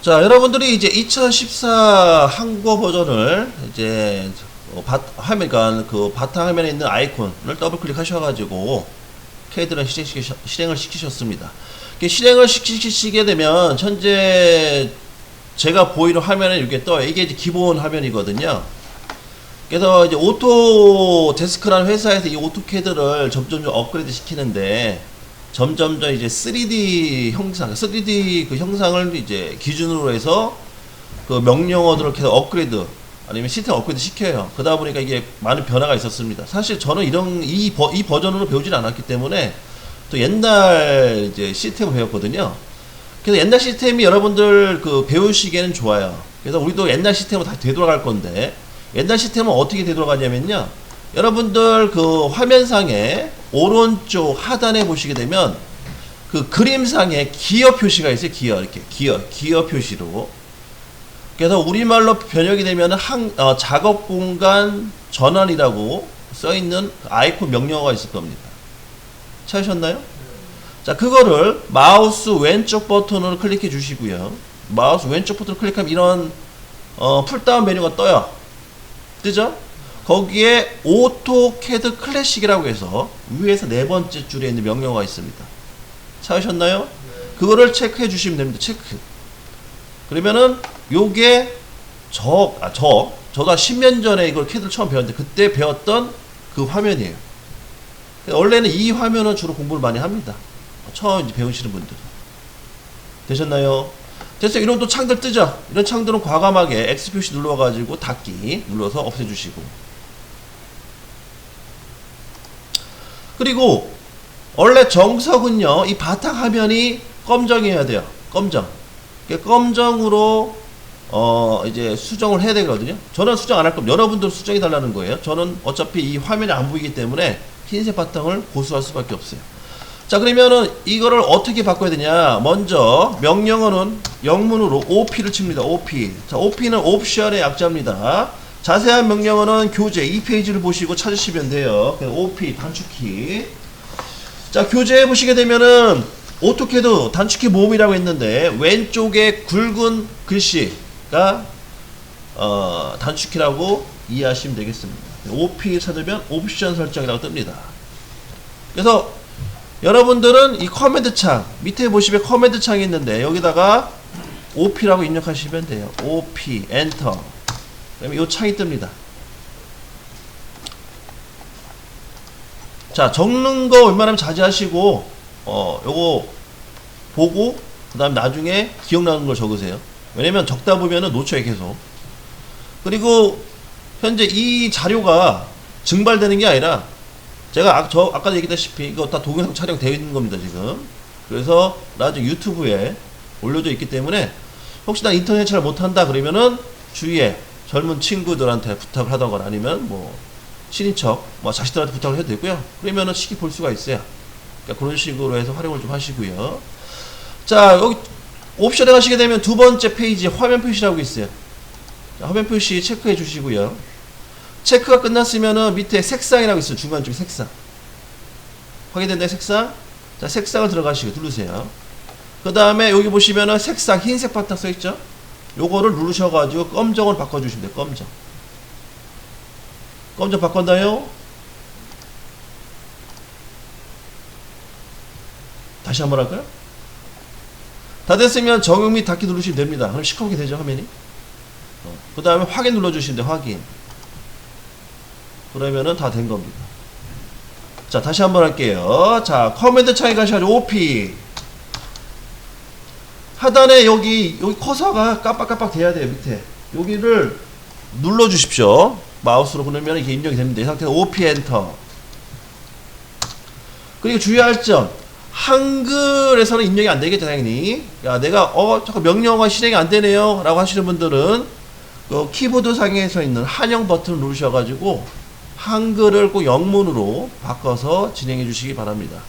자, 여러분들이 이제 2014 한국어 버전을 이제 어, 바, 화면, 그러니까 그 바탕 화면에 있는 아이콘을 더블 클릭하셔가지고 캐드를 실행시키, 실행을 시키셨습니다. 실행을 시키시게 되면 현재 제가 보이는 화면에 이렇게 떠요. 이게 이제 기본 화면이거든요. 그래서 이제 오토 데스크라는 회사에서 이 오토캐드를 점점 좀 업그레이드 시키는데 점점점 이제 3D 형상, 3D 그 형상을 이제 기준으로 해서 그 명령어들을 계속 업그레이드 아니면 시스템 업그레이드 시켜요. 그러다 보니까 이게 많은 변화가 있었습니다. 사실 저는 이런 이, 버, 이 버전으로 배우진 않았기 때문에 또 옛날 이제 시스템을 배웠거든요. 그래서 옛날 시스템이 여러분들 그 배우시기에는 좋아요. 그래서 우리도 옛날 시스템으로 다 되돌아갈 건데 옛날 시스템은 어떻게 되돌아가냐면요. 여러분들 그 화면상에 오른쪽 하단에 보시게 되면 그 그림상에 기어 표시가 있어요. 기어 이렇게 기어 기어 표시로. 그래서 우리말로 번역이 되면 한 어, 작업 공간 전환이라고 써 있는 아이콘 명령어가 있을 겁니다. 찾으셨나요? 자, 그거를 마우스 왼쪽 버튼으로 클릭해 주시고요. 마우스 왼쪽 버튼을 클릭하면 이런 어, 풀다운 메뉴가 떠요. 뜨죠? 거기에 오토캐드 클래식이라고 해서 위에서 네 번째 줄에 있는 명령어가 있습니다. 찾으셨나요? 그거를 체크해 주시면 됩니다. 체크. 그러면은 요게 저, 아, 저, 저도 한 10년 전에 이걸 캐드를 처음 배웠는데 그때 배웠던 그 화면이에요. 원래는 이 화면은 주로 공부를 많이 합니다. 처음 이제 배우시는 분들. 되셨나요? 됐어요. 이런 또 창들 뜨죠? 이런 창들은 과감하게 X 표시 눌러가지고 닫기 눌러서 없애주시고. 그리고 원래 정석은요, 이 바탕 화면이 검정이어야 돼요. 검정. 검정으로 어 이제 수정을 해야 되거든요. 저는 수정 안 할 겁니다. 여러분들 수정해 달라는 거예요. 저는 어차피 이 화면이 안 보이기 때문에 흰색 바탕을 고수할 수밖에 없어요. 자 그러면은 이거를 어떻게 바꿔야 되냐 먼저 명령어는 영문으로 OP를 칩니다 OP 자 OP는 옵션의 약자입니다 자세한 명령어는 교재 2페이지를 보시고 찾으시면 돼요 그냥 OP 단축키 자 교재에 보시게 되면은 오토캐드 단축키 모음이라고 했는데 왼쪽에 굵은 글씨가 어, 단축키라고 이해하시면 되겠습니다 OP 찾으면 옵션 설정이라고 뜹니다 그래서 여러분들은 이 커맨드 창 밑에 보시면 커맨드 창이 있는데 여기다가 OP라고 입력하시면 돼요. OP 엔터. 그러면 이 창이 뜹니다. 자 적는 거 웬만하면 자제하시고 어 요거 보고 그 다음 나중에 기억나는 걸 적으세요. 왜냐면 적다 보면은 놓쳐요 계속. 그리고 현재 이 자료가 증발되는 게 아니라 제가 아, 저 아까도 얘기했다시피 이거 다 동영상 촬영되어 있는 겁니다 지금 그래서 나중에 유튜브에 올려져 있기 때문에 혹시 나 인터넷 잘 못한다 그러면은 주위에 젊은 친구들한테 부탁을 하던가 아니면 뭐 친인척 뭐 자식들한테 부탁을 해도 되고요 그러면은 쉽게 볼 수가 있어요 그러니까 그런 식으로 해서 활용을 좀 하시고요 자 여기 옵션에 가시게 되면 두 번째 페이지 화면 표시라고 있어요 자, 화면 표시 체크해 주시고요 체크가 끝났으면은 밑에 색상이라고 있어요. 중간중에 색상. 확인됐나요? 색상? 자, 색상을 들어가시고 누르세요. 그 다음에 여기 보시면은 색상 흰색 바탕 써있죠? 요거를 누르셔가지고 검정으로 바꿔주시면 돼요. 검정. 검정 바꿨나요? 다시 한번 할까요? 다 됐으면 적용 및 닫기 누르시면 됩니다. 그럼 시커멓게 되죠, 화면이? 어. 그 다음에 확인 눌러주시면 돼요, 확인. 그러면은 다 된 겁니다. 자, 다시 한번 할게요. 자, 커맨드 창에 가셔가지고 OP. 하단에 여기, 여기 커서가 깜빡깜빡 돼야 돼요, 밑에. 여기를 눌러 주십시오. 마우스로 보내면 이게 입력이 됩니다. 이 상태에서 OP 엔터. 그리고 주의할 점. 한글에서는 입력이 안 되겠죠, 당연히. 야, 내가, 어, 잠깐 명령어가 실행이 안 되네요. 라고 하시는 분들은, 그 키보드 상에서 있는 한영 버튼을 누르셔가지고, 한글을 꼭 영문으로 바꿔서 진행해 주시기 바랍니다.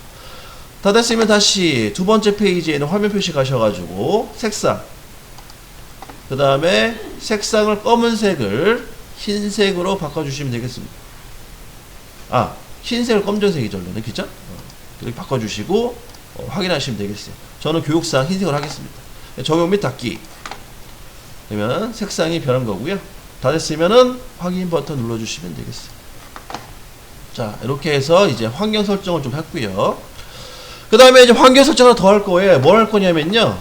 다 됐으면 다시 두 번째 페이지에 있는 화면 표시 가셔가지고 색상 그 다음에 색상을 검은색을 흰색으로 바꿔주시면 되겠습니다. 아 흰색을 검정색이죠 원래는 그죠? 어, 그렇게 바꿔주시고 어, 확인하시면 되겠어요. 저는 교육상 흰색을 하겠습니다. 적용 및 닫기 그러면 색상이 변한 거고요. 다 됐으면은 확인 버튼 눌러주시면 되겠어요. 자, 이렇게 해서 이제 환경 설정을 좀 했고요. 그 다음에 이제 환경 설정을 더 할 거예요. 뭘 할 거냐면요.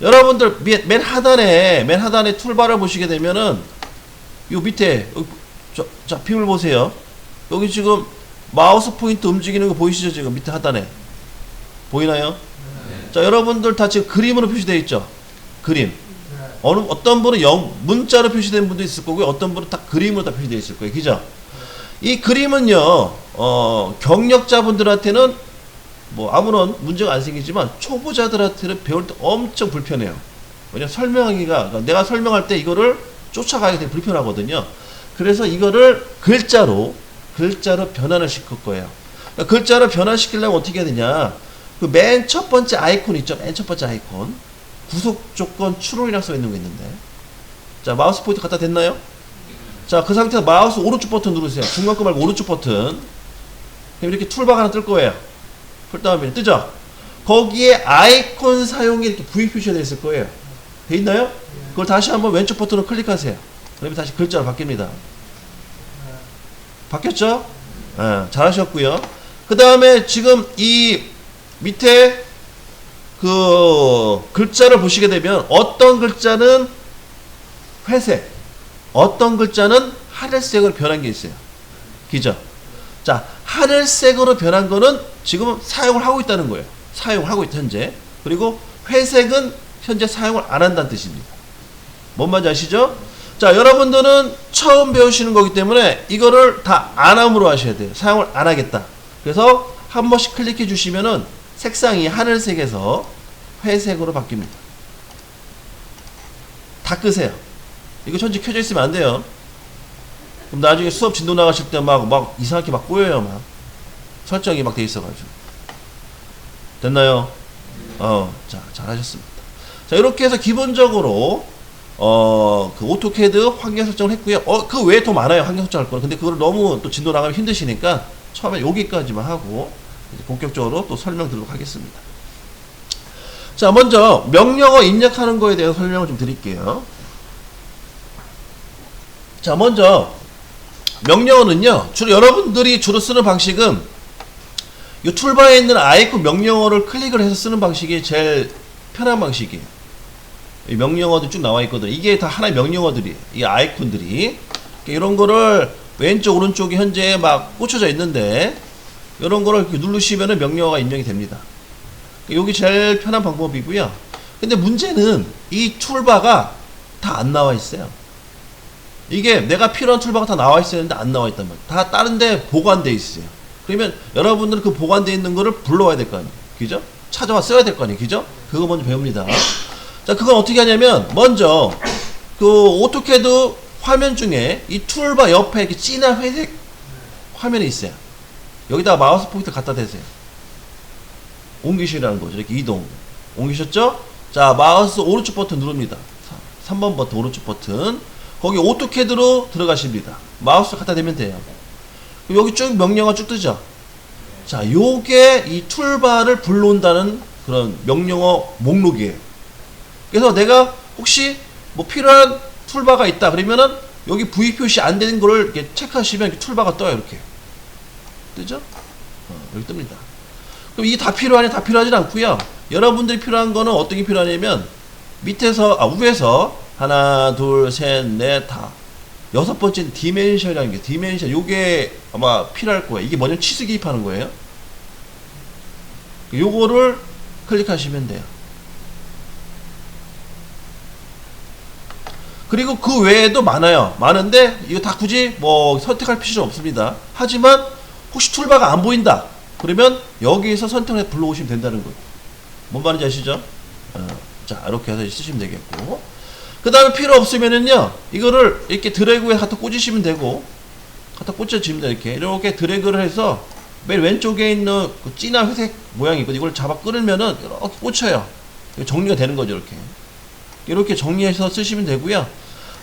여러분들 맨, 맨 하단에, 맨 하단에 툴바를 보시게 되면은 요 밑에, 여기, 저, 자, 빔을 보세요. 여기 지금 마우스 포인트 움직이는 거 보이시죠? 지금 밑에 하단에. 보이나요? 자, 여러분들 다 지금 그림으로 표시되어 있죠? 그림. 어느, 어떤 분은 영, 문자로 표시된 분도 있을 거고요. 어떤 분은 딱 그림으로 다 표시되어 있을 거예요. 그죠? 이 그림은요, 어, 경력자분들한테는 뭐 아무런 문제가 안 생기지만 초보자들한테는 배울 때 엄청 불편해요. 왜냐면 설명하기가, 그러니까 내가 설명할 때 이거를 쫓아가기 되게 불편하거든요. 그래서 이거를 글자로, 글자로 변환을 시킬 거예요. 그러니까 글자로 변환시키려면 어떻게 해야 되냐. 그 맨 첫 번째 아이콘 있죠? 맨 첫 번째 아이콘. 구속 조건 추론이라고 써 있는 거 있는데. 자, 마우스 포인트 갖다 댔나요? 자, 그 상태에서 마우스 오른쪽 버튼 누르세요. 중간 거 말고 오른쪽 버튼. 그럼 이렇게 툴바가 하나 뜰 거예요. 풀 다음에 뜨죠? 거기에 아이콘 사용이 이렇게 V 표시가 되어 있을 거예요. 돼 있나요? 그걸 다시 한번 왼쪽 버튼을 클릭하세요. 그러면 다시 글자로 바뀝니다. 바뀌었죠? 예, 잘하셨고요. 그 다음에 지금 이 밑에 그 글자를 보시게 되면 어떤 글자는 회색, 어떤 글자는 하늘색으로 변한 게 있어요. 기죠? 자, 하늘색으로 변한 거는 지금 사용을 하고 있다는 거예요. 사용을 하고 있다, 현재. 그리고 회색은 현재 사용을 안 한다는 뜻입니다. 뭔 말인지 아시죠? 자, 여러분들은 처음 배우시는 거기 때문에 이거를 다 안 함으로 하셔야 돼요. 사용을 안 하겠다. 그래서 한 번씩 클릭해 주시면은 색상이 하늘색에서 회색으로 바뀝니다. 다 끄세요. 이거 현재 켜져 있으면 안 돼요. 그럼 나중에 수업 진도 나가실 때 막, 막 이상하게 막 꼬여요, 막. 설정이 막 돼 있어가지고. 됐나요? 어, 자, 잘하셨습니다. 자, 이렇게 해서 기본적으로, 어, 그 오토캐드 환경 설정을 했고요. 어, 그 외에 더 많아요, 환경 설정할 거는. 근데 그걸 너무 또 진도 나가면 힘드시니까 처음에 여기까지만 하고, 본격적으로 또 설명드리도록 하겠습니다. 자, 먼저 명령어 입력하는 거에 대해서 설명을 좀 드릴게요. 자, 먼저 명령어는요. 주로 여러분들이 주로 쓰는 방식은 이 툴바에 있는 아이콘 명령어를 클릭을 해서 쓰는 방식이 제일 편한 방식이에요. 이 명령어도 쭉 나와 있거든요. 이게 다 하나의 명령어들이에요. 이 아이콘들이 이런 거를 왼쪽 오른쪽에 현재 막 꽂혀져 있는데 이런 거를 이렇게 누르시면은 명령어가 입력이 됩니다. 여기 제일 편한 방법이고요. 근데 문제는 이 툴바가 다 안 나와 있어요. 이게 내가 필요한 툴바가 다 나와 있어야 되는데 안 나와 있단 말이에요. 다 다른데 보관돼 있어요. 그러면 여러분들은 그 보관돼 있는 거를 불러와야 될 거 아니에요. 그죠? 찾아와 써야 될 거 아니에요. 그죠? 그거 먼저 배웁니다. 자, 그건 어떻게 하냐면 먼저 그 오토캐드 화면 중에 이 툴바 옆에 이렇게 진한 회색 화면이 있어요. 여기다가 마우스 포인트 갖다 대세요. 옮기시라는 거죠. 이렇게 이동. 옮기셨죠? 자, 마우스 오른쪽 버튼 누릅니다. 3번 버튼, 오른쪽 버튼. 거기 오토캐드로 들어가십니다. 마우스 갖다 대면 돼요. 여기 쭉 명령어 쭉 뜨죠? 자, 요게 이 툴바를 불러온다는 그런 명령어 목록이에요. 그래서 내가 혹시 뭐 필요한 툴바가 있다 그러면은 여기 V 표시 안 되는 거를 이렇게 체크하시면 이렇게 툴바가 떠요, 이렇게. 뜨죠? 어, 여기 뜹니다. 그럼 이게 다 필요하냐? 다 필요하진 않고요. 여러분들이 필요한 거는 어떤 게 필요하냐면 밑에서 아 위에서 하나, 둘, 셋, 넷, 다 여섯 번째 디멘션이라는 게 디멘션 요게 아마 필요할 거예요. 이게 뭐냐면 치수 기입하는 거예요. 요거를 클릭하시면 돼요. 그리고 그 외에도 많아요. 많은데 이거 다 굳이 뭐 선택할 필요는 없습니다. 하지만 혹시 툴바가 안 보인다. 그러면 여기에서 선택을 해서 불러오시면 된다는 거예요. 뭔 말인지 아시죠? 어, 자, 이렇게 해서 쓰시면 되겠고. 그 다음에 필요 없으면은요, 이거를 이렇게 드래그에 갖다 꽂으시면 되고, 갖다 꽂혀집니다, 이렇게. 이렇게 드래그를 해서 맨 왼쪽에 있는 그 진한 회색 모양이 있거든요. 이걸 잡아 끌면은 이렇게 꽂혀요. 정리가 되는 거죠, 이렇게. 이렇게 정리해서 쓰시면 되고요.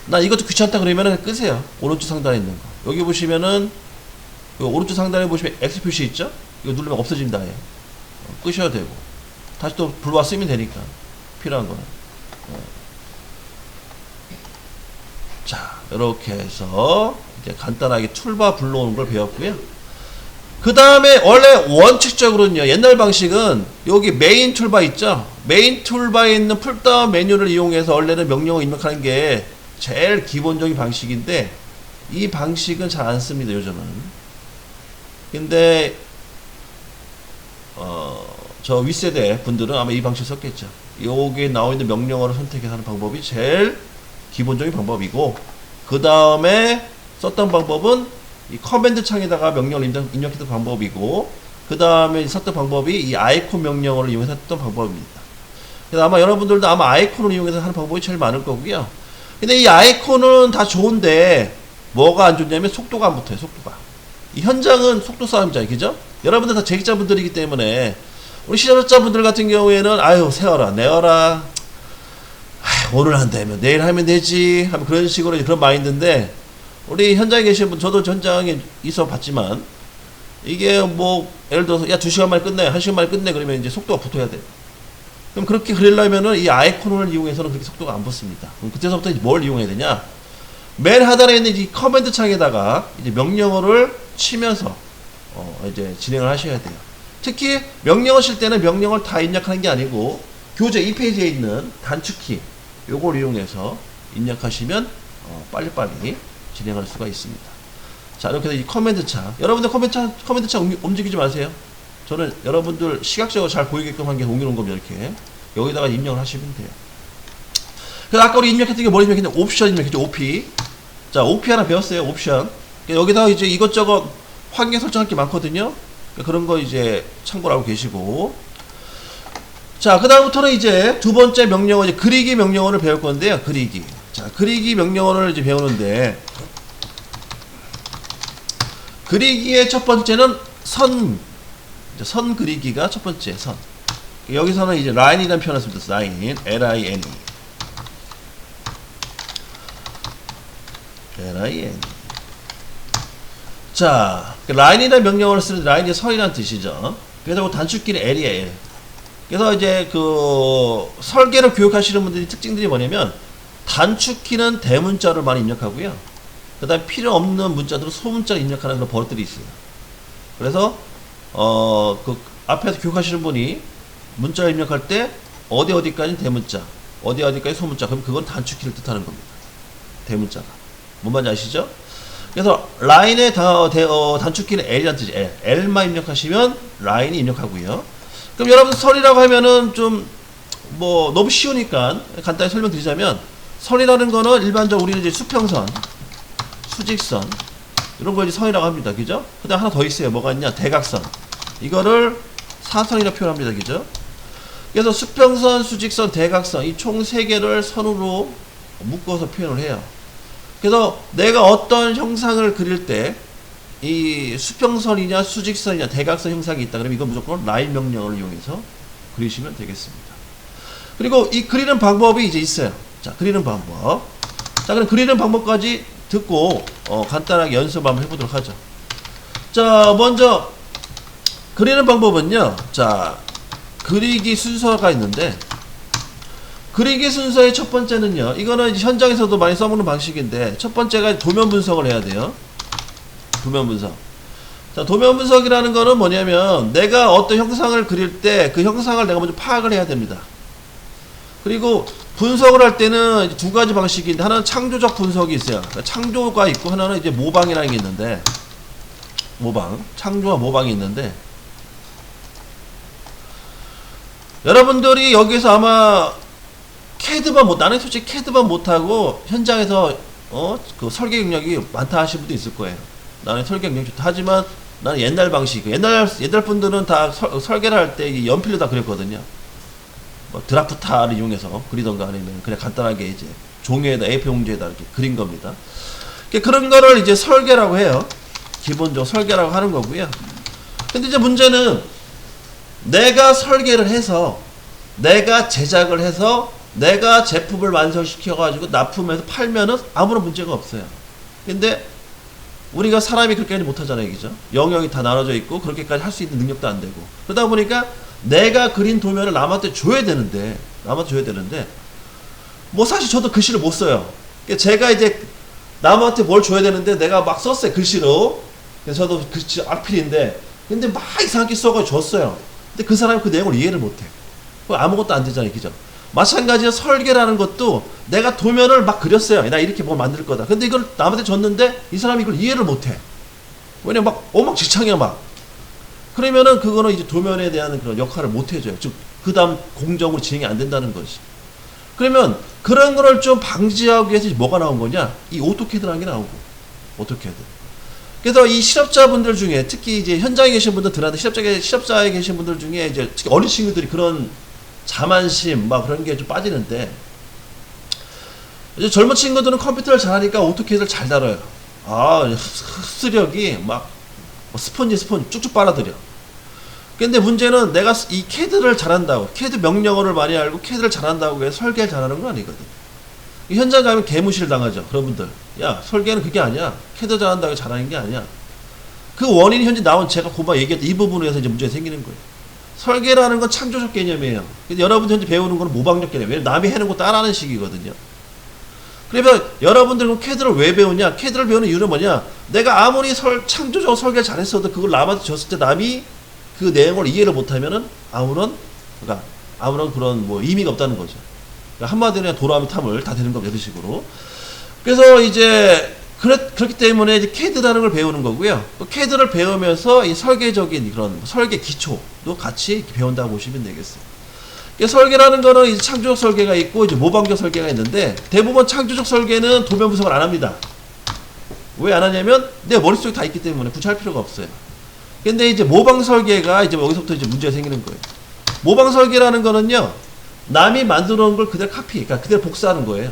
나 이것도 귀찮다 그러면은 끄세요. 오른쪽 상단에 있는 거. 여기 보시면은, 요 오른쪽 상단에 보시면 X 표시 있죠? 이거 누르면 없어집니다. 아예. 어, 끄셔야 되고. 다시 또 불러와 쓰면 되니까. 필요한 거는. 자, 이렇게 해서 이제 간단하게 툴바 불러오는 걸 배웠고요. 그 다음에 원래 원칙적으로는요 옛날 방식은 여기 메인 툴바 있죠? 메인 툴바에 있는 풀다운 메뉴를 이용해서 원래는 명령어 입력하는 게 제일 기본적인 방식인데 이 방식은 잘 안 씁니다 요즘은. 근데 어 저 윗세대 분들은 아마 이 방식 썼겠죠. 여기에 나와 있는 명령어를 선택해서 하는 방법이 제일 기본적인 방법이고 그 다음에 썼던 방법은 이 커맨드 창에다가 명령을 입력, 입력했던 방법이고 그 다음에 썼던 방법이 이 아이콘 명령어를 이용해서 했던 방법입니다. 그래서 아마 여러분들도 아마 아이콘을 이용해서 하는 방법이 제일 많을 거고요. 근데 이 아이콘은 다 좋은데 뭐가 안 좋냐면 속도가 안 붙어요. 속도가. 이 현장은 속도 싸움이잖아요. 그죠? 여러분들 다 재직자분들이기 때문에 우리 시작자분들 같은 경우에는 아유 세워라 내어라 아휴, 오늘 한다면 내일 하면 되지 하면 그런 식으로 그런 마인드인데 우리 현장에 계신 분, 저도 현장에 있어 봤지만, 이게 뭐, 예를 들어서, 야, 두 시간 만에 끝내, 한 시간 만에 끝내, 그러면 이제 속도가 붙어야 돼. 그럼 그렇게 그리려면은 이 아이콘을 이용해서는 그렇게 속도가 안 붙습니다. 그럼 그때서부터 뭘 이용해야 되냐? 맨 하단에 있는 이 커맨드 창에다가 이제 명령어를 치면서, 어, 이제 진행을 하셔야 돼요. 특히 명령어 칠 때는 명령어를 다 입력하는 게 아니고, 교재 2페이지에 있는 단축키, 요걸 이용해서 입력하시면, 어, 빨리빨리 진행할 수가 있습니다. 자, 이렇게 해서 이 커맨드 창. 여러분들 커맨드 창, 커맨드 창 움직이지 마세요. 저는 여러분들 시각적으로 잘 보이게끔 한 게 옮겨놓은 겁니다, 이렇게. 여기다가 입력을 하시면 돼요. 그래서 아까 우리 입력했던 게 뭘 입력했냐? 옵션 입력했죠, OP. 자, OP 하나 배웠어요, 옵션. 그러니까 여기다가 이제 이것저것 환경 설정할 게 많거든요. 그러니까 그런 거 이제 참고를 하고 계시고. 자, 그 다음부터는 이제 두 번째 명령어, 이제 그리기 명령어를 배울 건데요, 그리기. 자, 그리기 명령어를 이제 배우는데, 그리기의 첫 번째는 선, 선 그리기가 첫 번째 선. 여기서는 이제 라인이라는 표현을 씁니다. 라인, L-I-N-E. L-I-N-E. 자, 그 라인이라는 명령어를 쓰는 라인이 선이라는 뜻이죠. 그래서 그 단축키는 L이에요. 그래서 이제 그 설계를 교육하시는 분들이 특징들이 뭐냐면 단축키는 대문자를 많이 입력하고요. 그 다음에 필요 없는 문자들은 소문자를 입력하는 그런 버릇들이 있어요. 그래서, 어, 그 앞에서 교육하시는 분이 문자를 입력할 때 어디 어디까지 대문자, 어디 어디까지 소문자, 그럼 그건 단축키를 뜻하는 겁니다. 대문자가. 뭔 말인지 아시죠? 그래서 라인의 다, 대, 어, 단축키는 L이라는 뜻이에요. L. L만 입력하시면 라인이 입력하고요. 그럼 여러분 설이라고 하면은 좀 뭐 너무 쉬우니까 간단히 설명드리자면 선이라는 거는 일반적으로 우리는 이제 수평선, 수직선 이런 거 이제 선이라고 합니다. 그죠? 그다음 하나 더 있어요. 뭐가 있냐? 대각선. 이거를 사선이라고 표현합니다. 그죠? 그래서 수평선, 수직선, 대각선 이 총 세 개를 선으로 묶어서 표현을 해요. 그래서 내가 어떤 형상을 그릴 때 이 수평선이냐 수직선이냐 대각선 형상이 있다 그러면 이건 무조건 라인 명령을 이용해서 그리시면 되겠습니다. 그리고 이 그리는 방법이 이제 있어요. 자, 그리는 방법. 자, 그럼 그리는 방법까지 듣고 어, 간단하게 연습 한번 해보도록 하죠. 자, 먼저 그리는 방법은요. 자, 그리기 순서가 있는데 그리기 순서의 첫 번째는요. 이거는 현장에서도 많이 써먹는 방식인데 첫 번째가 도면 분석을 해야 돼요. 도면 분석. 자, 도면 분석이라는 거는 뭐냐면 내가 어떤 형상을 그릴 때 그 형상을 내가 먼저 파악을 해야 됩니다. 그리고 분석을 할 때는 두 가지 방식인데 하나는 창조적 분석이 있어요. 그러니까 창조가 있고 하나는 이제 모방이라는 게 있는데 모방, 창조와 모방이 있는데 여러분들이 여기서 아마 캐드만 못 나는 솔직히 캐드만 못하고 현장에서 어 그 설계 경력이 많다 하시는 분도 있을 거예요. 나는 설계 경력 좋다 하지만 나는 옛날 방식 옛날 옛날 분들은 다 설, 설계를 할 때 연필로 다 그렸거든요. 뭐 드라프타를 이용해서 그리던가 아니면 그냥 간단하게 이제 종이에다 A4 용지에다 이렇게 그린 겁니다. 그런 거를 이제 설계라고 해요. 기본적으로 설계라고 하는 거고요. 근데 이제 문제는 내가 설계를 해서 내가 제작을 해서 내가 제품을 완성시켜 가지고 납품해서 팔면은 아무런 문제가 없어요. 근데 우리가 사람이 그렇게까지 못하잖아요, 그죠? 영역이 다 나눠져 있고 그렇게까지 할 수 있는 능력도 안 되고. 그러다 보니까 내가 그린 도면을 남한테 줘야 되는데 남한테 줘야 되는데 뭐 사실 저도 글씨를 못 써요. 그러니까 제가 이제 남한테 뭘 줘야 되는데 내가 막 썼어요 글씨로. 그래서 저도 글씨 악필인데. 근데 막 이상하게 써가지고 줬어요. 근데 그 사람이 그 내용을 이해를 못해. 그거 아무것도 안 되잖아요 그죠 마찬가지로 설계라는 것도 내가 도면을 막 그렸어요. 나 이렇게 뭐 만들 거다. 근데 이걸 남한테 줬는데 이 사람이 이걸 이해를 못해. 왜냐 막 엉망진창이야 막. 그러면은 그거는 이제 도면에 대한 그런 역할을 못 해줘요. 즉 그 다음 공정으로 진행이 안 된다는 거지. 그러면 그런 거를 좀 방지하기 위해서 뭐가 나온 거냐? 이 오토캐드라는 게 나오고 오토캐드. 그래서 이 실업자분들 중에 특히 이제 현장에 계신 분들 들한테 실업자에 실업자에 계신 분들 중에 이제 특히 어린 친구들이 그런 자만심 막 그런 게 좀 빠지는데 이제 젊은 친구들은 컴퓨터를 잘하니까 오토캐드를 잘 다뤄요. 아 흡수력이 막뭐 스펀지 스펀지 쭉쭉 빨아들여. 근데 문제는 내가 이 캐드를 잘한다고 캐드 명령어를 많이 알고 캐드를 잘한다고 해서 설계를 잘하는 건 아니거든. 이 현장 가면 개무시를 당하죠 그런 분들. 야 설계는 그게 아니야. 캐드 잘한다고 잘하는 게 아니야. 그 원인이 현재 나온 제가 고마 얘기했던 이 부분에서 이제 문제가 생기는 거예요 설계라는 건 창조적 개념이에요 여러분들 현재 배우는 거는 모방적 개념 왜냐면 남이 해놓은 거 따라하는 식이거든요 그러면 여러분들은 캐드를 왜 배우냐 캐드를 배우는 이유는 뭐냐 내가 아무리 설, 창조적 설계를 잘했어도 그걸 남한테 줬을 때 남이 그 내용을 이해를 못하면은 아무런 그러니까 아무런 그런 뭐 의미가 없다는 거죠. 그러니까 한마디로 그냥 도라미 탐을 다 되는 겁니다. 이런 식으로. 그래서 이제 그렇, 그렇기 때문에 이제 캐드라는 걸 배우는 거고요. 또 캐드를 배우면서 이 설계적인 그런 설계 기초도 같이 배운다고 보시면 되겠어요. 그러니까 설계라는 거는 이제 창조적 설계가 있고 이제 모방적 설계가 있는데 대부분 창조적 설계는 도면 분석을 안 합니다. 왜 안 하냐면 내 머릿속에 다 있기 때문에 굳이 할 필요가 없어요. 근데 이제 모방 설계가 이제 여기서부터 이제 문제가 생기는 거예요. 모방 설계라는 거는요, 남이 만들어 놓은 걸 그대로 카피, 그러니까 그대로 복사하는 거예요.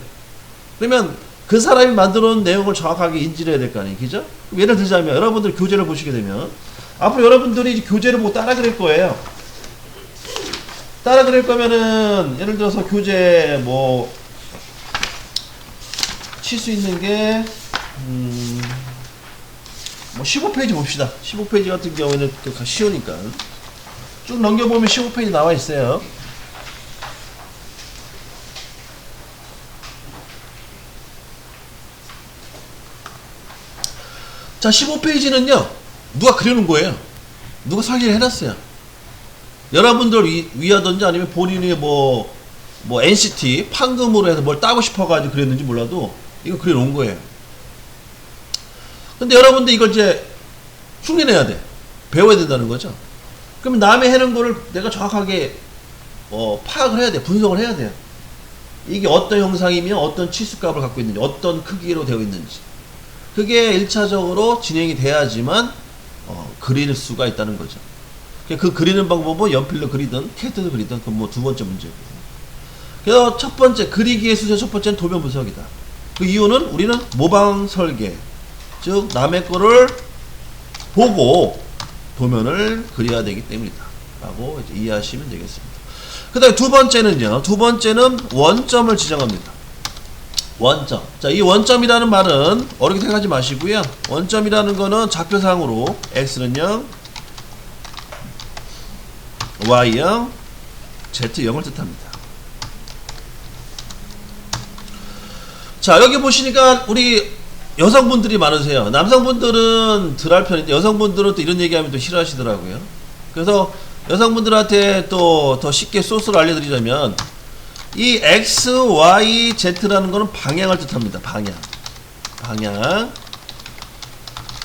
그러면 그 사람이 만들어 놓은 내용을 정확하게 인지를 해야 될 거 아니에요. 그죠? 예를 들자면 여러분들 교재를 보시게 되면 앞으로 여러분들이 이제 교재를 보고 따라 그릴 거예요. 따라 그릴 거면은 예를 들어서 교재 뭐 칠 수 있는 게 음, 뭐 15페이지 봅시다. 15페이지 같은 경우에는 그 쉬우니까. 쭉 넘겨보면 15페이지 나와 있어요. 자, 15페이지는요, 누가 그려놓은 거예요. 누가 설계를 해놨어요. 여러분들 위, 위하든지 아니면 본인이 뭐, 뭐 NCT, 판금으로 해서 뭘 따고 싶어가지고 그랬는지 몰라도, 이거 그려놓은 거예요. 근데 여러분들 이걸 이제 흉내내야 돼. 배워야 된다는 거죠. 그러면 남의 해놓은 거를 내가 정확하게 어, 파악을 해야 돼. 분석을 해야 돼요. 이게 어떤 형상이며 어떤 치수값을 갖고 있는지, 어떤 크기로 되어 있는지. 그게 1차적으로 진행이 돼야지만 어, 그릴 수가 있다는 거죠. 그 그리는 방법은 연필로 그리든 캐드로 그리든 그 뭐 두 번째 문제고. 그래서 첫 번째 그리기의 수제 첫 번째는 도면 분석이다. 그 이유는 우리는 모방 설계, 즉 남의 거를 보고 도면을 그려야 되기 때문이다. 라고 이해하시면 되겠습니다. 그 다음에 두 번째는요. 두 번째는 원점을 지정합니다. 원점. 자, 이 원점이라는 말은 어렵게 생각하지 마시고요. 원점이라는 거는 좌표상으로 x는 0, y 0, z 0을 뜻합니다. 자, 여기 보시니까 우리 여성분들이 많으세요. 남성분들은 덜 할 편인데 여성분들은 또 이런 얘기하면 또 싫어하시더라고요. 그래서 여성분들한테 또 더 쉽게 소스를 알려드리자면 이 X, Y, Z라는 거는 방향을 뜻합니다. 방향. 방향.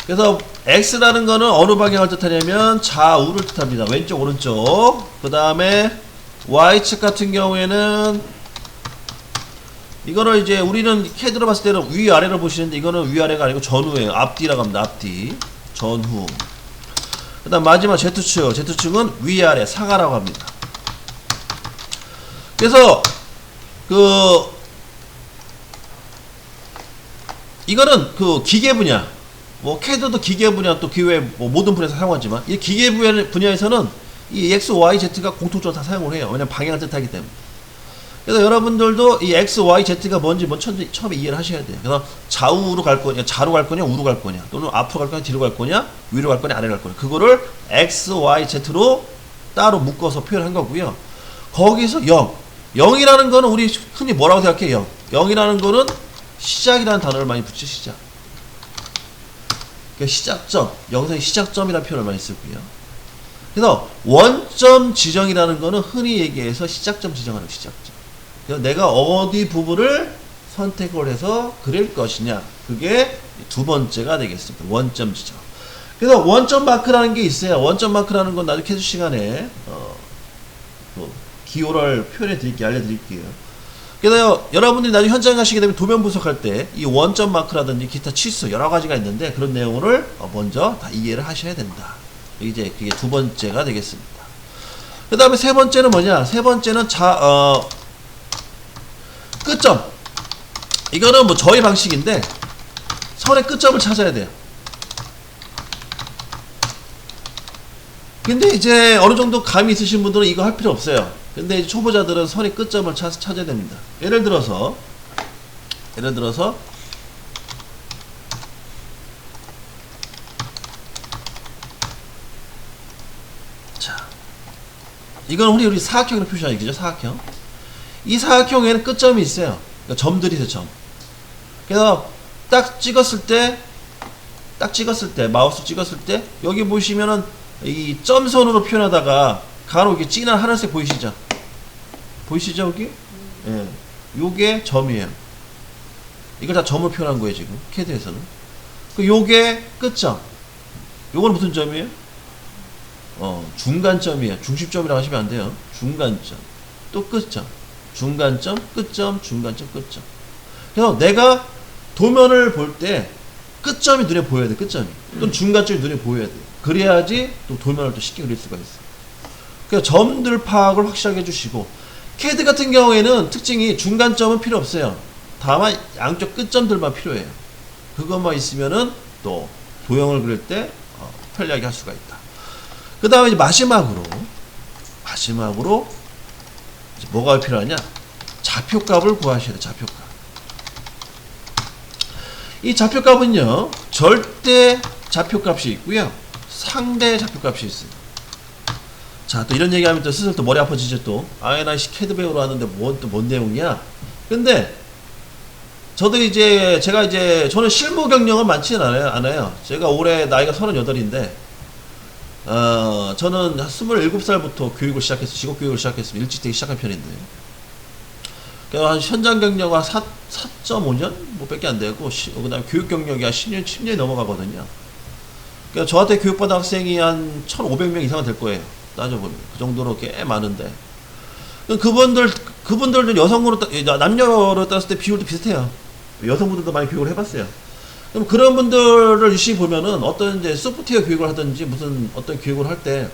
그래서 X라는 거는 어느 방향을 뜻하냐면 좌우를 뜻합니다. 왼쪽, 오른쪽. 그 다음에 Y측 같은 경우에는 이거를 이제 우리는 캐드로 봤을 때는 위아래로 보시는데 이거는 위아래가 아니고 전후예요. 앞뒤라고 합니다. 앞뒤. 전후. 그 다음 마지막 Z축. Z축은 위아래, 상하라고 합니다. 그래서 그 이거는 그 기계 분야 뭐 캐드도 기계 분야 또 기회 뭐 모든 분야에서 사용하지만 이 기계 분야 분야에서는 이 X, Y, Z가 공통적으로 다 사용을 해요. 왜냐면 방향을 뜻하기 때문에. 그래서 여러분들도 이 X, Y, Z가 뭔지 뭐 처음에, 처음에 이해를 하셔야 돼요. 그래서 좌우로 갈 거냐, 좌로 갈 거냐, 우로 갈 거냐, 또는 앞으로 갈 거냐, 뒤로 갈 거냐, 위로 갈 거냐, 아래로 갈 거냐. 그거를 X, Y, Z로 따로 묶어서 표현한 거고요. 거기서 0. 0이라는 거는 우리 흔히 뭐라고 생각해요? 0. 0이라는 거는 시작이라는 단어를 많이 붙여 시작. 그러니까 시작점, 영상의 시작점이라는 표현을 많이 쓰고요. 그래서 원점 지정이라는 거는 흔히 얘기해서 시작점 지정하는 거, 시작점. 그래서 내가 어디 부분을 선택을 해서 그릴 것이냐. 그게 두 번째가 되겠습니다. 원점 지정. 그래서 원점 마크라는 게 있어요. 원점 마크라는 건 나중에 캐스 시간에 어, 뭐 기호를 표현해 드릴게요. 알려드릴게요. 그래서 여러분들이 나중에 현장 가시게 되면 도면 분석할 때 이 원점 마크라든지 기타 치수 여러 가지가 있는데 그런 내용을 어, 먼저 다 이해를 하셔야 된다. 이제 그게 두 번째가 되겠습니다. 그 다음에 세 번째는 뭐냐? 세 번째는 자, 어, 끝점. 이거는 뭐 저희 방식인데 선의 끝점을 찾아야 돼요. 근데 이제 어느 정도 감이 있으신 분들은 이거 할 필요 없어요. 근데 이제 초보자들은 선의 끝점을 찾, 찾아야 됩니다. 예를 들어서 예를 들어서 자 이건 우리 우리 사각형으로 표시하는 얘기죠. 사각형. 이 사각형에는 끝점이 있어요. 그러니까 점들이 있어요. 점. 그래서 딱 찍었을 때, 딱 찍었을 때, 마우스 찍었을 때, 여기 보시면은 이 점선으로 표현하다가 간혹 이렇게 진한 하늘색 보이시죠? 보이시죠, 여기? 예. 요게 점이에요. 이걸 다 점을 표현한 거예요, 지금. 캐드에서는. 그 요게 끝점. 요건 무슨 점이에요? 어, 중간점이에요. 중심점이라고 하시면 안 돼요. 중간점. 또 끝점. 중간점, 끝점, 중간점, 끝점. 그래서 내가 도면을 볼 때 끝점이 눈에 보여야 돼, 끝점이. 또는 중간점이 눈에 보여야 돼. 그래야지 또 도면을 또 쉽게 그릴 수가 있어. 그래서 점들 파악을 확실하게 해주시고, 캐드 같은 경우에는 특징이 중간점은 필요 없어요. 다만 양쪽 끝점들만 필요해요. 그것만 있으면은 또 도형을 그릴 때 어, 편리하게 할 수가 있다. 그 다음에 이제 마지막으로, 마지막으로 이제 뭐가 필요하냐? 좌표값을 구하셔야 돼, 좌표값. 이 좌표값은요, 절대 좌표값이 있고요, 상대 좌표값이 있어요. 자, 또 이런 얘기하면 또 스스로 또 머리 아파지죠, 또. 아이나 씨 캐드 배우러 왔는데 뭔, 또 뭔 내용이야? 근데, 저도 이제, 제가 이제, 저는 실무 경력은 많지는 않아요. 않아요. 제가 올해 나이가 38인데, 어, 저는 한 27살부터 교육을 시작해서 직업 교육을 시작했으면 일찍 되기 시작한 편인데. 그한 현장 경력은 한 4, 4.5년? 뭐 밖에 안 되고, 그 다음에 교육 경력이 한 10년, 10년이 넘어가거든요. 그러니까 저한테 교육받은 학생이 한 1,500명 이상은 될 거예요. 따져보면. 그 정도로 꽤 많은데. 그분들, 그분들도 여성으로, 따- 남녀로 따졌을 때 비율도 비슷해요. 여성분들도 많이 교육을 해봤어요. 그럼 그런 분들을 유심히 보면은 어떤 이제 소프트웨어 교육을 하든지 무슨 어떤 교육을 할 때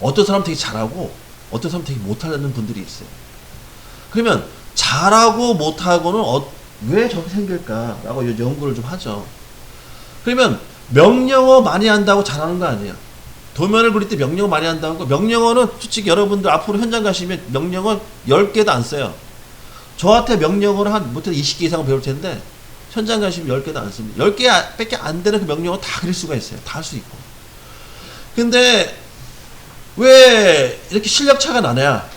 어떤 사람 되게 잘하고 어떤 사람 되게 못하는 분들이 있어요. 그러면 잘하고 못하고는 어, 왜 저렇게 생길까라고 요- 연구를 좀 하죠. 그러면 명령어 많이 한다고 잘하는 거 아니에요. 도면을 그릴 때 명령어 많이 한다는 거. 명령어는 솔직히 여러분들 앞으로 현장 가시면 명령어 10개도 안 써요. 저한테 명령어를 한 못해도 20개 이상 배울 텐데 현장 가시면 10개도 안 씁니다. 10개 밖에 안 되는 그 명령어 다 그릴 수가 있어요. 다 할 수 있고. 근데 왜 이렇게 실력 차가 나냐?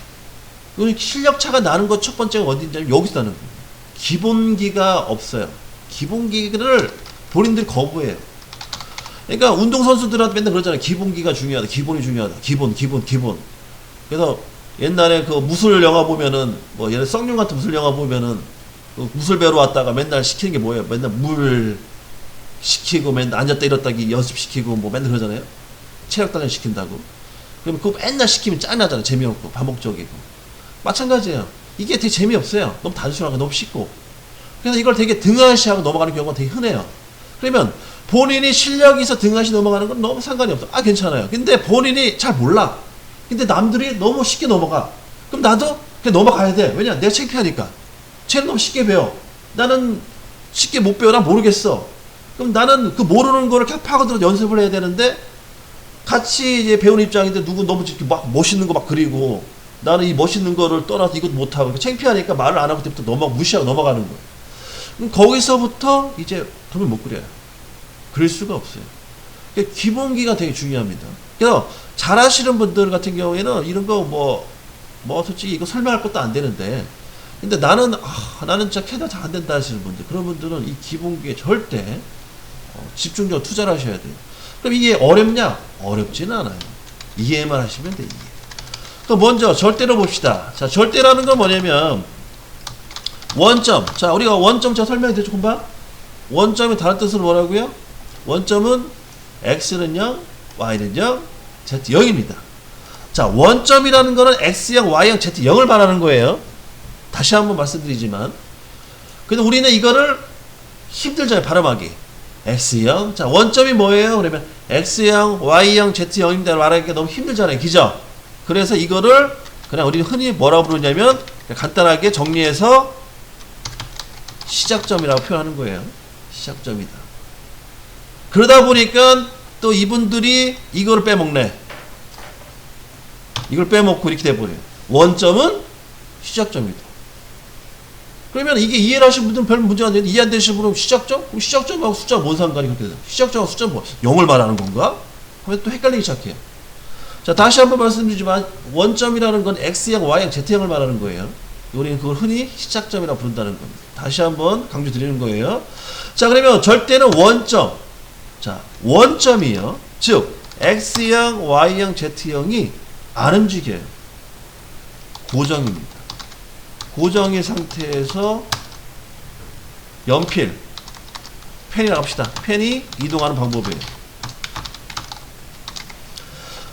그 실력 차가 나는 것 첫 번째가 어딘지 여기서 나는 거예요. 기본기가 없어요. 기본기를 본인들이 거부해요. 그러니까 운동선수들한테 맨날 그러잖아요. 기본기가 중요하다. 기본이 중요하다. 기본, 기본, 기본. 그래서 옛날에 그 무술 영화 보면은 뭐 예를 썩룡 같은 무술 영화 보면은 그 무술 배우러 왔다가 맨날 시키는 게 뭐예요? 맨날 물 시키고 맨날 앉았다 일었다기 연습시키고 뭐 맨날 그러잖아요. 체력 단련 시킨다고. 그럼 그거 맨날 시키면 짠하잖아요. 재미없고 반복적이고. 마찬가지예요. 이게 되게 재미없어요. 너무 단순하고 너무 쉽고. 그래서 이걸 되게 등한시하고 넘어가는 경우가 되게 흔해요. 그러면 본인이 실력이 있어 등한시 넘어가는 건 너무 상관이 없어. 아, 괜찮아요. 근데 본인이 잘 몰라. 근데 남들이 너무 쉽게 넘어가. 그럼 나도 그냥 넘어가야 돼. 왜냐? 내가 창피하니까. 쟤는 너무 쉽게 배워. 나는 쉽게 못 배워. 나 모르겠어. 그럼 나는 그 모르는 거를 계속 파고들어 연습을 해야 되는데 같이 이제 배우는 입장인데 누구 너무 이렇게 막 멋있는 거 막 그리고 나는 이 멋있는 거를 떠나서 이것도 못하고 창피하니까 말을 안 하고 그때부터 넘어 무시하고 넘어가는 거예요. 거기서부터 이제 돈을 못 그려요. 그릴 수가 없어요. 그러니까 기본기가 되게 중요합니다. 그래서 잘하시는 분들 같은 경우에는 이런 거 뭐, 뭐 솔직히 이거 설명할 것도 안 되는데 근데 나는 아, 나는 진짜 캐드가 잘안 된다 하시는 분들 그런 분들은 이 기본기에 절대 어, 집중적으로 투자를 하셔야 돼요. 그럼 이게 어렵냐? 어렵지는 않아요. 이해만 하시면 돼. 이해. 그럼 먼저 절대로 봅시다. 자, 절대라는 건 뭐냐면 원점. 자, 우리가 원점 제가 설명해 드렸죠, 금방? 원점이 다른 뜻으로 뭐라고요? 원점은 x는 0, y는 0, z 0입니다. 자, 원점이라는 거는 x형, y형, z 0을 말하는 거예요. 다시 한번 말씀드리지만. 근데 우리는 이거를 힘들잖아요, 발음하기. x형. 자, 원점이 뭐예요? 그러면 x형, y형, z형입니다. 말하기가 너무 힘들잖아요. 기죠? 그래서 이거를 그냥 우리 흔히 뭐라고 부르냐면 간단하게 정리해서 시작점이라고 표현하는 거예요. 시작점이다. 그러다 보니까 또 이분들이 이걸 빼먹네. 이걸 빼먹고 이렇게 돼버려요. 원점은 시작점이다. 그러면 이게 이해를 하신 분들은 별 문제가 안 되는데 이해 안 되시는 분은 시작점? 그럼 시작점하고 숫자가 뭔 상관이 그렇게 돼요? 시작점하고 숫자는 뭐? 0을 말하는 건가? 하면 또 헷갈리기 시작해요. 자, 다시 한번 말씀드리지만 원점이라는 건 X형, Y형, Z형을 말하는 거예요. 우리는 그걸 흔히 시작점이라고 부른다는 겁니다. 다시 한번 강조 드리는 거예요. 자, 그러면 절대는 원점. 자, 원점이요. 즉, X형, Y형, Z형이 안 움직여요. 고정입니다. 고정의 상태에서 연필, 펜이라고 합시다. 펜이 이동하는 방법이에요.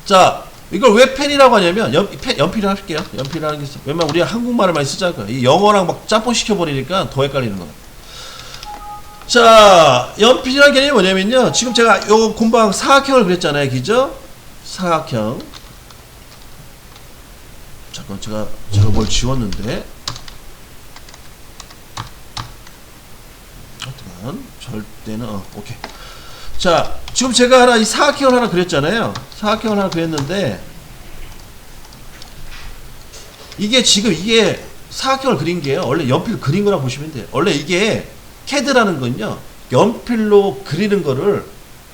자, 이걸 왜 펜이라고 하냐면 연, 펜, 연필이라고 할게요. 연필이라는 게 있어. 왜냐면 우리가 한국말을 많이 쓰잖아요. 이 영어랑 막 짬뽕 시켜버리니까 더 헷갈리는 거예요. 자, 연필이라는 개념이 뭐냐면요. 지금 제가 요 금방 사각형을 그렸잖아요. 그죠? 사각형. 잠깐 제가 제가 뭘 지웠는데. 잠깐만. 절대는 어, 오케이. 자, 지금 제가 하나 이 사각형을 하나 그렸잖아요. 사각형을 하나 그렸는데 이게 지금 이게 사각형을 그린 게요. 원래 연필 그린 거라 보시면 돼요. 원래 이게 캐드라는 건요. 연필로 그리는 거를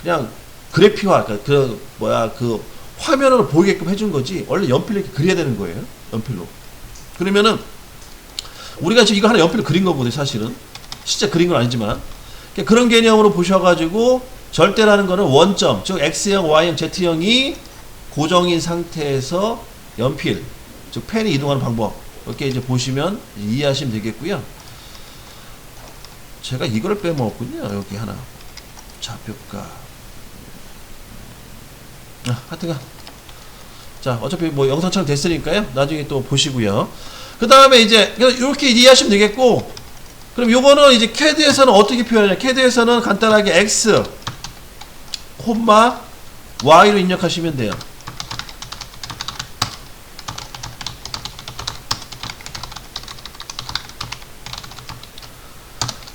그냥 그래피화 그러니까 그 뭐야 그 화면으로 보이게끔 해준 거지. 원래 연필로 이렇게 그려야 되는 거예요. 연필로. 그러면은 우리가 지금 이거 하나 연필로 그린 거거든요. 사실은 실제 그린 건 아니지만 그러니까 그런 개념으로 보셔가지고 절대라는 거는 원점, 즉 X형, Y형, Z형이 고정인 상태에서 연필, 즉 펜이 이동하는 방법 이렇게 이제 보시면 이해하시면 되겠고요. 제가 이거를 빼먹었군요. 여기 하나 좌표가 아, 하여튼간 자 어차피 뭐 영상처럼 됐으니까요. 나중에 또 보시고요. 그 다음에 이제 이렇게 이해하시면 되겠고 그럼 요거는 이제 캐드에서는 어떻게 표현하냐 캐드에서는 간단하게 X 콤마 Y로 입력하시면 돼요.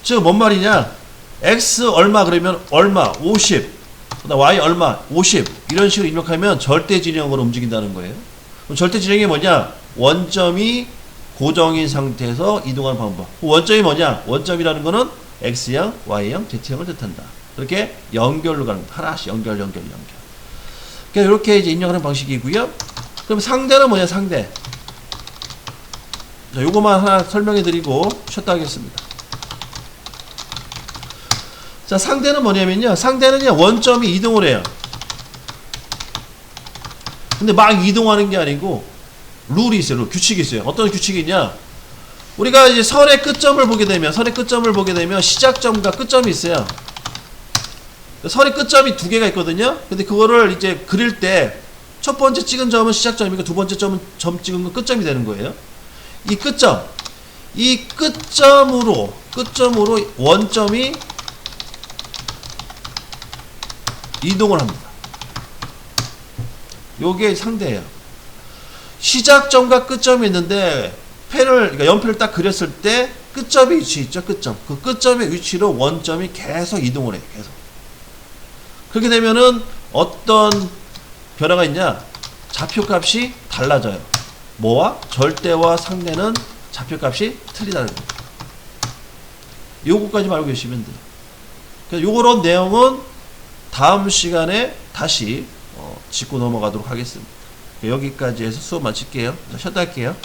즉, 뭔 말이냐? X 얼마 그러면 얼마, 50. 그다음 Y 얼마, 50. 이런 식으로 입력하면 절대 진영으로 움직인다는 거예요. 그럼 절대 진영이 뭐냐? 원점이 고정인 상태에서 이동하는 방법. 그 원점이 뭐냐? 원점이라는 거는 X형, Y형, Z형을 뜻한다. 그렇게 연결로 가는 거. 하나씩 연결, 연결, 연결. 그러니까 이렇게 이제 입력하는 방식이고요. 그럼 상대는 뭐냐? 상대. 자, 요거만 하나 설명해 드리고 쉬었다 하겠습니다. 자, 상대는 뭐냐면요. 상대는요, 원점이 이동을 해요. 근데 막 이동하는 게 아니고, 룰이 있어요. 룰. 규칙이 있어요. 어떤 규칙이냐? 우리가 이제 선의 끝점을 보게 되면, 선의 끝점을 보게 되면 시작점과 끝점이 있어요. 선의 끝점이 두 개가 있거든요. 근데 그거를 이제 그릴 때, 첫 번째 찍은 점은 시작점이고, 두 번째 점은 점 찍은 건 끝점이 되는 거예요. 이 끝점, 이 끝점으로, 끝점으로 원점이 이동을 합니다. 요게 상대예요. 시작점과 끝점이 있는데 펜을 그러니까 연필을 딱 그렸을 때 끝점이 위치 있죠. 끝점. 그 끝점의 위치로 원점이 계속 이동을 해요. 계속. 그렇게 되면은 어떤 변화가 있냐? 좌표값이 달라져요. 뭐와 절대와 상대는 좌표값이 틀리다는 거예요. 요거까지 알고 계시면 돼요. 그래서 요런 내용은 다음 시간에 다시 어, 짚고 넘어가도록 하겠습니다. 여기까지 해서 수업 마칠게요. 자, 쉬었다 할게요.